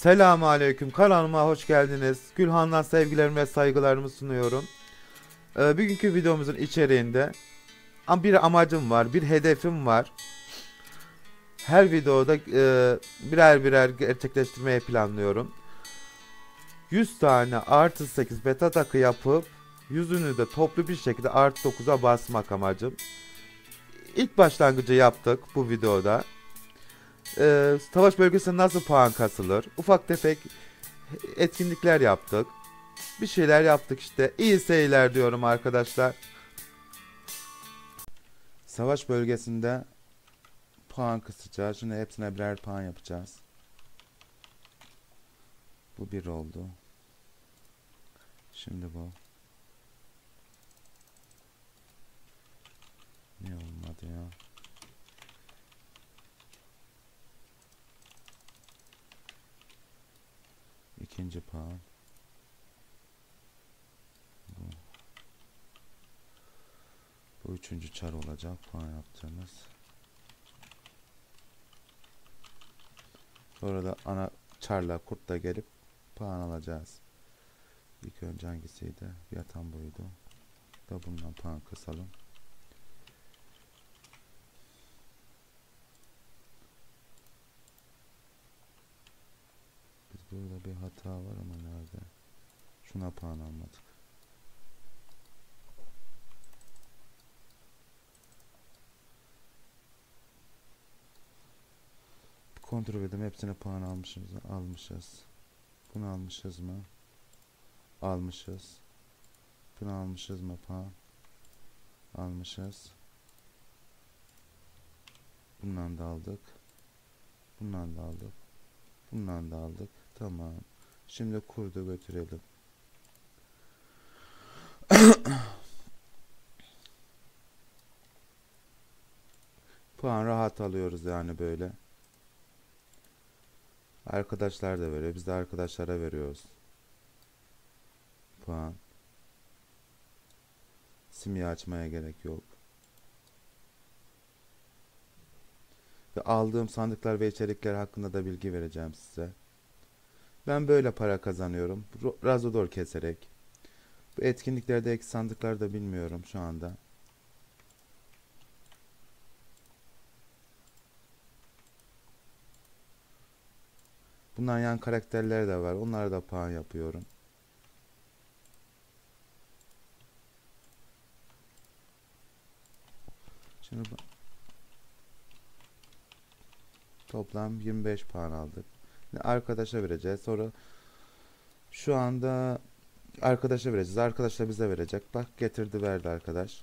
Selamun Aleyküm kanalıma hoş geldiniz. Gülhan'dan sevgilerimi ve saygılarımı sunuyorum. Ee, bugünkü videomuzun içeriğinde bir amacım var, bir hedefim var. Her videoda e, birer birer gerçekleştirmeyi planlıyorum. 100 tane artı 8 beta takı yapıp yüzünü de toplu bir şekilde artı 9'a basmak amacım. İlk başlangıcı yaptık bu videoda e, savaş bölgesinde nasıl puan kasılır? Ufak tefek etkinlikler yaptık. Bir şeyler yaptık işte. İyi seyirler diyorum arkadaşlar. Savaş bölgesinde puan kısacağız. Şimdi hepsine birer puan yapacağız. Bu bir oldu. Şimdi bu. Niye olmadı ya? İkinci puan. Bu. Bu üçüncü çar olacak puan yaptığımız. Sonra da ana çarla kurtla gelip puan alacağız. İlk önce hangisiydi? Yatan buydu. Da bundan puan kısalım. Burada bir hata var ama nerede? Şuna puan almadık. Kontrol edelim hepsine puan almışız, almışız. Bunu almışız mı? Almışız. Bunu almışız mı puan? Almışız. Bundan da aldık. Bundan da aldık. Bundan da aldık. Tamam. Şimdi kurdu götürelim. Puan rahat alıyoruz yani böyle. Arkadaşlar da veriyor. Biz de arkadaşlara veriyoruz. Puan. Simya açmaya gerek yok. Ve aldığım sandıklar ve içerikler hakkında da bilgi vereceğim size. Ben böyle para kazanıyorum. Razodor keserek. Bu etkinliklerdeki sandıklar da bilmiyorum şu anda. Bundan yan karakterler de var. Onlara da puan yapıyorum. Şimdi bu- toplam 25 puan aldık. Arkadaşa vereceğiz. Sonra şu anda arkadaşa vereceğiz. Arkadaş da bize verecek. Bak getirdi verdi arkadaş.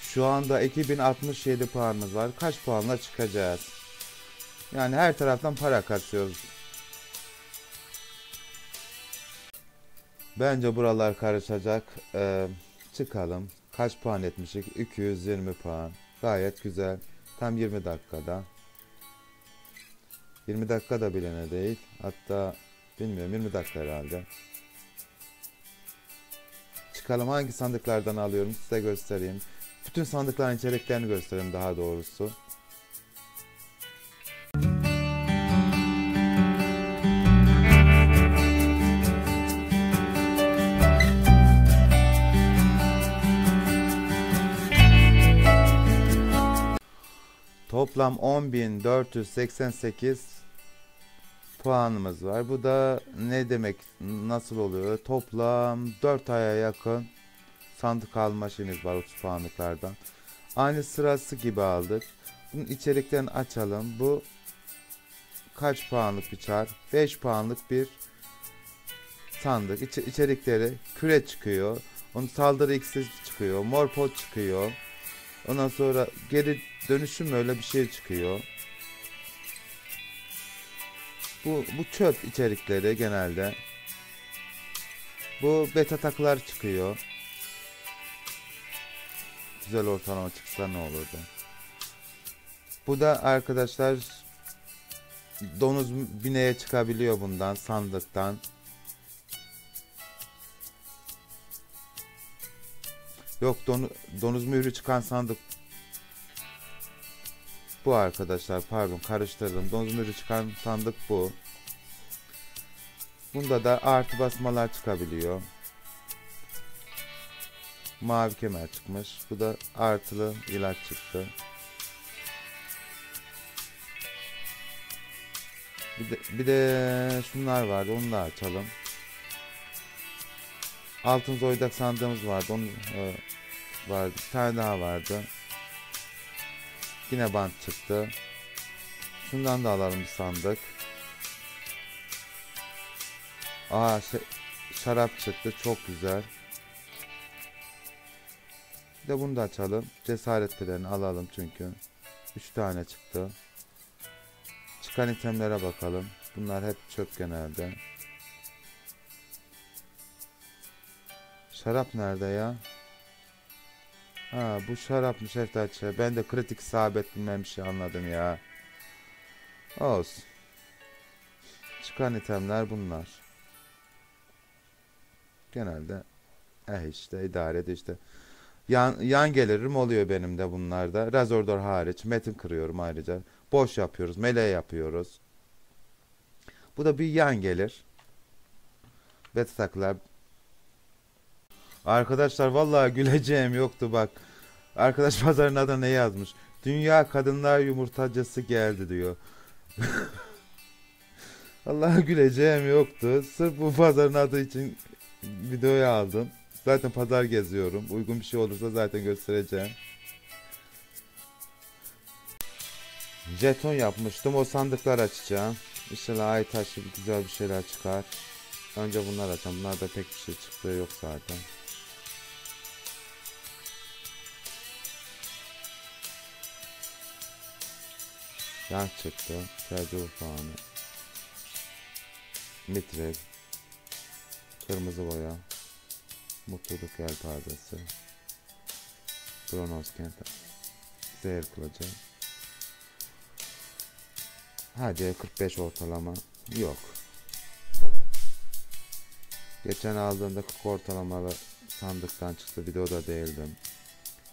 Şu anda 2067 puanımız var. Kaç puanla çıkacağız? Yani her taraftan para kasıyoruz. Bence buralar karışacak. Ee, çıkalım. Kaç puan etmişik? 220 puan. Gayet güzel. Tam 20 dakikada. 20 dakika da bilene değil. Hatta bilmiyorum 20 dakika herhalde. Çıkalım hangi sandıklardan alıyorum size göstereyim. Bütün sandıkların içeriklerini göstereyim daha doğrusu. Toplam 10.488 puanımız var. Bu da ne demek nasıl oluyor? Toplam 4 aya yakın sandık alma şeyimiz var 30 puanlıklardan. Aynı sırası gibi aldık. Bunun içeriklerini açalım. Bu kaç puanlık bir çar? 5 puanlık bir sandık. İç, içerikleri küre çıkıyor. Onun saldırı iksiri çıkıyor. Mor pot çıkıyor. Ondan sonra geri dönüşüm öyle bir şey çıkıyor. Bu, bu çöp içerikleri genelde. Bu beta takılar çıkıyor. Güzel ortalama çıksa ne olurdu. Bu da arkadaşlar donuz bineye çıkabiliyor bundan sandıktan. Yok donu, donuz mührü çıkan sandık. Bu arkadaşlar pardon karıştırdım. Dondurucu çıkan sandık bu. Bunda da artı basmalar çıkabiliyor. Mavi kemer çıkmış. Bu da artılı ilaç çıktı. Bir de, bir de şunlar vardı. Onu da açalım. Altın zoydak sandığımız vardı. Onun e, vardı. Bir tane daha vardı. Yine bant çıktı. Şundan da alalım bir sandık. Aa şey, şarap çıktı. Çok güzel. Bir de bunu da açalım. Cesaret pelerini alalım çünkü. 3 tane çıktı. Çıkan itemlere bakalım. Bunlar hep çöp genelde. Şarap nerede ya? Ha bu şarapmış Eftaç'ı. Ben de kritik isabet bilmem bir şey anladım ya. Olsun. Çıkan itemler bunlar. Genelde eh işte idare et işte. Yan, yan gelirim oluyor benim de bunlarda. Razordor hariç. Metin kırıyorum ayrıca. Boş yapıyoruz. Meleğe yapıyoruz. Bu da bir yan gelir. Beta takılar. Arkadaşlar vallahi güleceğim yoktu bak. Arkadaş pazarın adına ne yazmış? Dünya kadınlar yumurtacısı geldi diyor. Vallahi güleceğim yoktu. Sırf bu pazarın adı için videoyu aldım. Zaten pazar geziyorum. Uygun bir şey olursa zaten göstereceğim. Jeton yapmıştım. O sandıklar açacağım. İnşallah ay taşı güzel bir şeyler çıkar. Önce bunlar açacağım. Bunlarda pek bir şey çıktığı yok zaten. Yan çıktı. Tercih puanı. Mitrek. Kırmızı boya. Mutluluk yelpazesi. Kronos kent. Zehir kılıcı. Hadi 45 ortalama. Yok. Geçen aldığımda 40 ortalamalı sandıktan çıktı. Videoda değildim.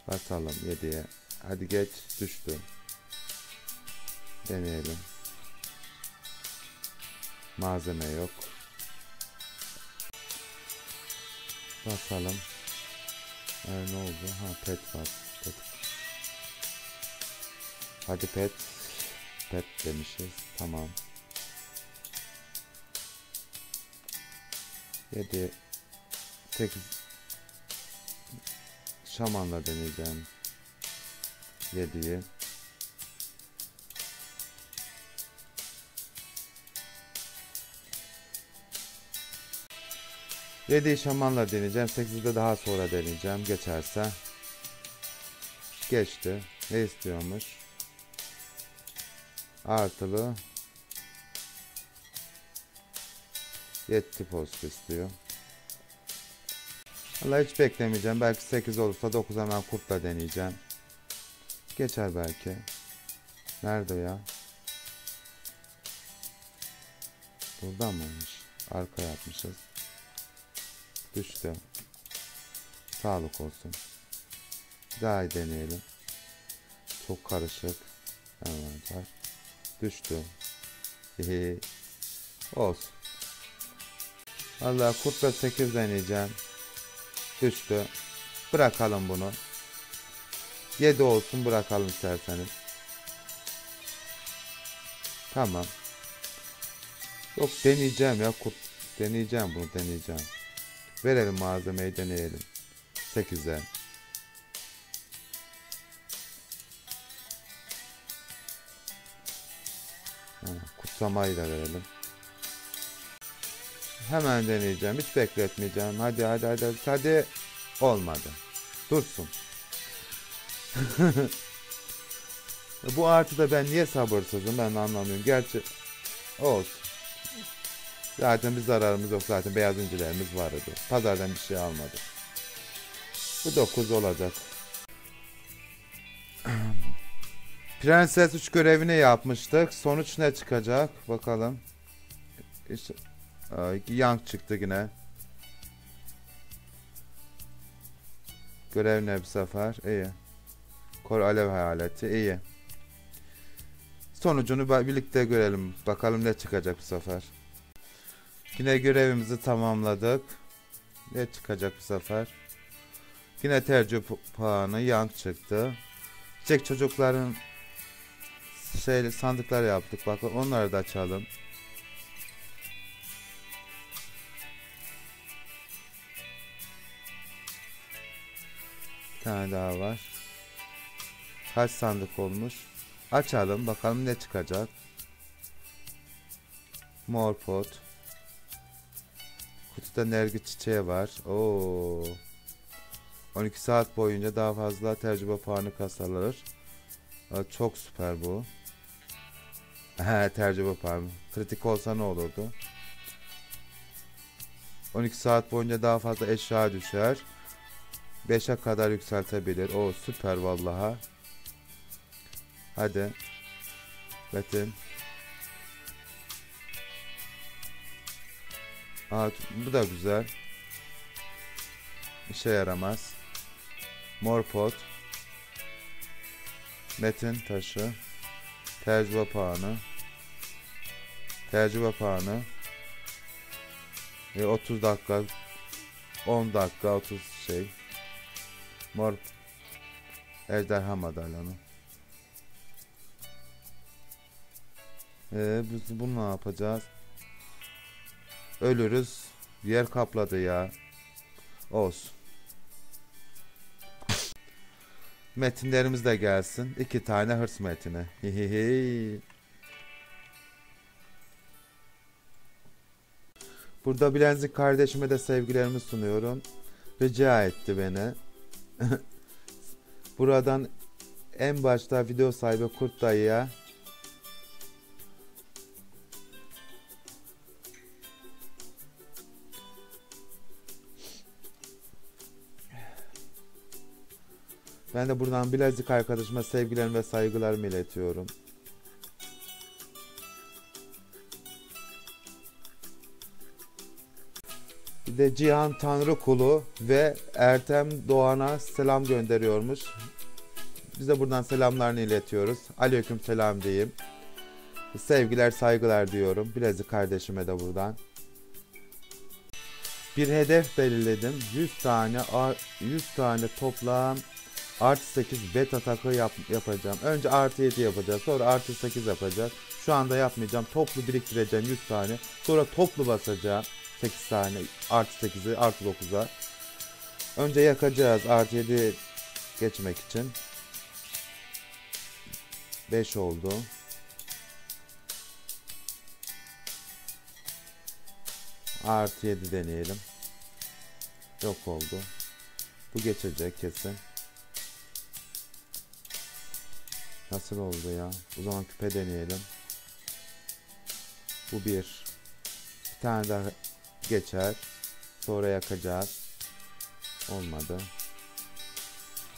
Basalım 7'ye. Hadi geç düştü. Deneyelim. Malzeme yok. Basalım. Ee, ne oldu? Ha pet var. Pet. Hadi pet. Pet demişiz. Tamam. 7 8 Şamanla deneyeceğim. 7'yi. Yedi şamanla deneyeceğim. 8'de daha sonra deneyeceğim. Geçerse. Geçti. Ne istiyormuş? Artılı. Yetti post istiyor. Valla hiç beklemeyeceğim. Belki 8 olursa 9 hemen kurtla deneyeceğim. Geçer belki. Nerede ya? Burada mıymış? Arka yapmışız. Düştü. Sağlık olsun. Daha iyi deneyelim. Çok karışık. Var. Düştü. Olsun. Valla kurtla 8 deneyeceğim. Düştü. Bırakalım bunu. 7 olsun bırakalım isterseniz. Tamam. Yok deneyeceğim ya kurt. Deneyeceğim bunu deneyeceğim. Verelim malzemeyi deneyelim. 8'e. Kutsamayı da verelim. Hemen deneyeceğim. Hiç bekletmeyeceğim. Hadi hadi hadi hadi. Olmadı. Dursun. Bu artıda ben niye sabırsızım ben anlamıyorum. Gerçi olsun. Zaten bir zararımız yok. Zaten beyaz incilerimiz vardı. Pazardan bir şey almadık. Bu 9 olacak. Prenses 3 görevini yapmıştık. Sonuç ne çıkacak? Bakalım. İşte, Yank çıktı yine. Görev ne bu sefer? İyi. Kor alev hayaleti. iyi. Sonucunu birlikte görelim. Bakalım ne çıkacak bu sefer. Yine görevimizi tamamladık. Ne çıkacak bu sefer? Yine tercih pu- puanı yank çıktı. Çiçek çocukların şey sandıklar yaptık. Bak onları da açalım. Bir tane daha var. Kaç sandık olmuş? Açalım bakalım ne çıkacak. Mor pot. Kutuda nergi çiçeği var. Oo. 12 saat boyunca daha fazla tecrübe puanı kazanılır. Aa, Çok süper bu. He tecrübe puanı. Kritik olsa ne olurdu? 12 saat boyunca daha fazla eşya düşer. 5'e kadar yükseltebilir. O süper vallaha. Hadi. Metin. Aa, bu da güzel. İşe yaramaz. Mor pot. Metin taşı. Tecrübe puanı. Tecrübe puanı. E, 30 dakika 10 dakika 30 şey. Mor ejderha madalyonu. Ee, biz bunu ne yapacağız? Ölürüz. Yer kapladı ya. Olsun. Metinlerimiz de gelsin. İki tane hırs metini. Burada Bilenzik kardeşime de sevgilerimi sunuyorum. Rica etti beni. Buradan en başta video sahibi Kurt dayıya Ben de buradan Bilezik arkadaşıma sevgilerimi ve saygılarımı iletiyorum. Bir de Cihan Tanrıkulu ve Ertem Doğan'a selam gönderiyormuş. Biz de buradan selamlarını iletiyoruz. Aleyküm selam diyeyim. Sevgiler saygılar diyorum. Bilezik kardeşime de buradan. Bir hedef belirledim. 100 tane 100 tane toplam artı 8 beta takı yap, yapacağım. Önce artı 7 yapacağız. Sonra artı 8 yapacağız. Şu anda yapmayacağım. Toplu biriktireceğim 100 tane. Sonra toplu basacağım. 8 tane artı 8'i artı 9'a. Önce yakacağız artı 7 geçmek için. 5 oldu. Artı 7 deneyelim. Yok oldu. Bu geçecek kesin. Nasıl oldu ya? O zaman küpe deneyelim. Bu bir. Bir tane daha geçer. Sonra yakacağız. Olmadı.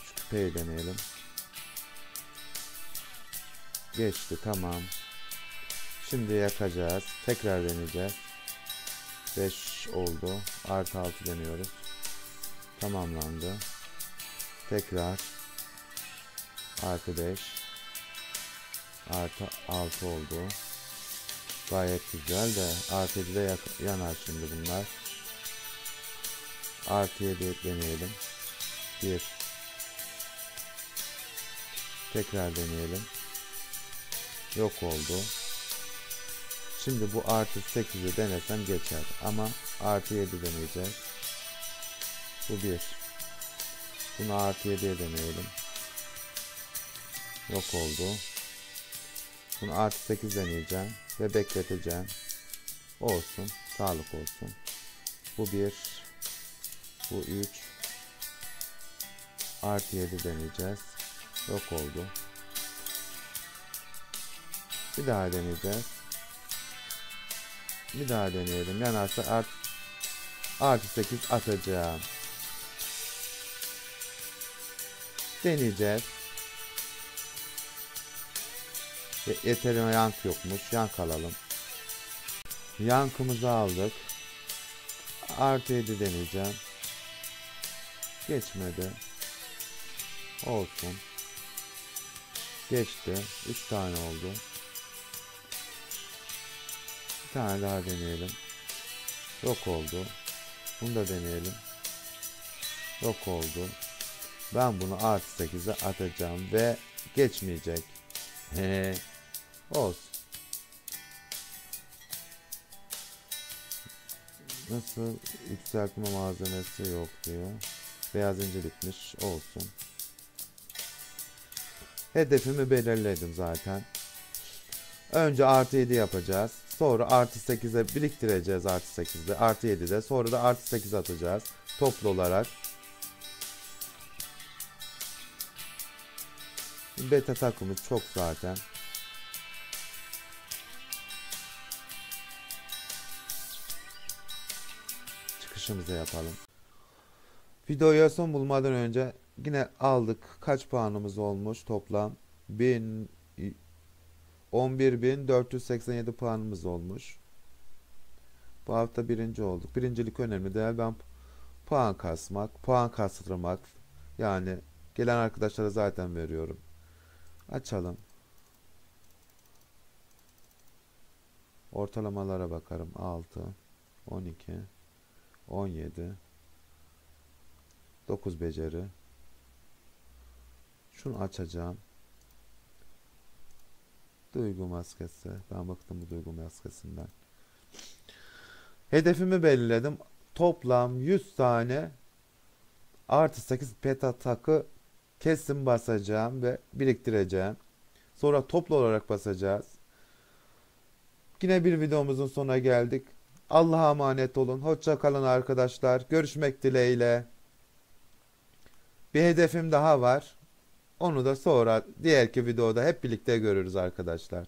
Şu küpeyi deneyelim. Geçti tamam. Şimdi yakacağız. Tekrar deneyeceğiz. 5 oldu. Artı 6 deniyoruz. Tamamlandı. Tekrar. Artı 5. Artı 6 oldu. Gayet güzel de artı 7'de yak- yanar şimdi bunlar. Artı 7 deneyelim. 1 Tekrar deneyelim. Yok oldu. Şimdi bu artı 8'i denesem geçer. Ama artı 7 deneyeceğiz. Bu 1 Bunu artı 7'ye deneyelim. Yok oldu. Bunu artı 8 deneyeceğim. Ve bekleteceğim. Olsun. Sağlık olsun. Bu 1 Bu 3 Artı 7 deneyeceğiz. Yok oldu. Bir daha deneyeceğiz. Bir daha deneyelim. Yanarsa art, artı 8 atacağım. Deneyeceğiz. Ye- Yeterince yank yokmuş. Yank alalım. Yankımızı aldık. Artı 7 deneyeceğim. Geçmedi. Olsun. Geçti. 3 tane oldu. Bir tane daha deneyelim. Yok oldu. Bunu da deneyelim. Yok oldu. Ben bunu artı 8'e atacağım ve geçmeyecek. He. Olsun. Nasıl yükseltme malzemesi yok diyor. Beyaz ince bitmiş. Olsun. Hedefimi belirledim zaten. Önce artı 7 yapacağız. Sonra artı 8'e biriktireceğiz artı 8'de. Artı 7'de. Sonra da artı 8 atacağız. Toplu olarak. Beta takımı çok zaten. Çıkışımızı yapalım. Videoya son bulmadan önce yine aldık. Kaç puanımız olmuş toplam? 1000 11.487 puanımız olmuş. Bu hafta birinci olduk. Birincilik önemli değil. Ben puan kasmak, puan kastırmak. Yani gelen arkadaşlara zaten veriyorum. Açalım. Ortalamalara bakarım. 6, 12, 17, 9 beceri. Şunu açacağım. Duygu maskesi. Ben baktım bu duygu maskesinden. Hedefimi belirledim. Toplam 100 tane artı 8 peta takı kesin basacağım ve biriktireceğim. Sonra toplu olarak basacağız. Yine bir videomuzun sonuna geldik. Allah'a emanet olun. Hoşça kalın arkadaşlar. Görüşmek dileğiyle. Bir hedefim daha var. Onu da sonra diğerki videoda hep birlikte görürüz arkadaşlar.